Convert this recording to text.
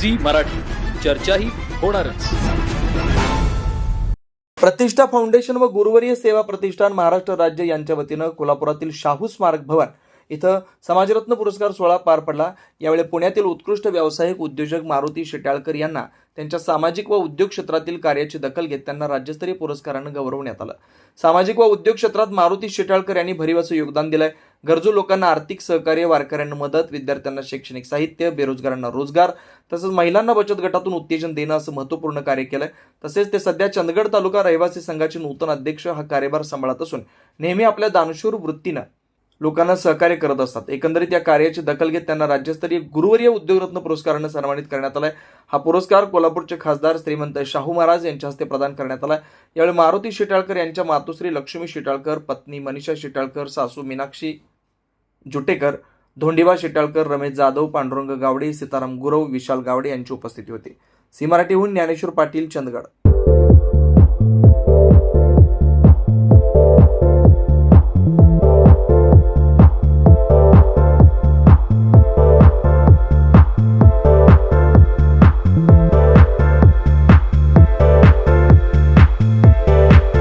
Zee Marathi. चर्चाही होणारच. प्रतिष्ठा फाउंडेशन व गुरुवरीय सेवा प्रतिष्ठान महाराष्ट्र राज्य यांच्या वतीनं कोल्हापुरातील शाहू स्मारक भवन इथं समाजरत्न पुरस्कार सोहळा पार पडला. यावेळी पुण्यातील उत्कृष्ट व्यावसायिक उद्योजक मारुती शेटाळकर यांना त्यांच्या सामाजिक व उद्योग क्षेत्रातील कार्याची दखल घेत त्यांना राज्यस्तरीय पुरस्कारानं गौरवण्यात आलं. सामाजिक व उद्योग क्षेत्रात मारुती शेटाळकर यांनी भरिवाचं योगदान दिलं आहे गरजू लोकांना आर्थिक सहकार्य वारकऱ्यांना मदत विद्यार्थ्यांना शैक्षणिक साहित्य बेरोजगारांना रोजगार तसंच महिलांना बचत गटातून उत्तेजन देणं असं महत्त्वपूर्ण कार्य केलंय. तसेच ते सध्या चंदगड तालुका रहिवासी संघाचे नूतन अध्यक्ष हा कार्यभार सांभाळत असून नेहमी आपल्या दानशूर वृत्तीनं लोकांना सहकार्य करत असतात. एकंदरीत या कार्याची दखल घेत त्यांना राज्यस्तरीय गुरुवर्य उद्योगरत्न पुरस्कारानं सन्मानित करण्यात आलाय. हा पुरस्कार कोल्हापूरचे खासदार श्रीमंत शाहू महाराज यांच्या हस्ते प्रदान करण्यात आला यावेळी मारुती शिटाळकर यांच्या मातोश्री लक्ष्मी शिटाळकर पत्नी मनीषा शिटाळकर सासू मीनाक्षी जुटेकर धोंडीबा शेटाळकर रमेश जाधव पांडुरंग गावडे सीताराम गुरव विशाल गावडे यांची उपस्थिती होती. सी मराठीहून ज्ञानेश्वर पाटील चंदगड.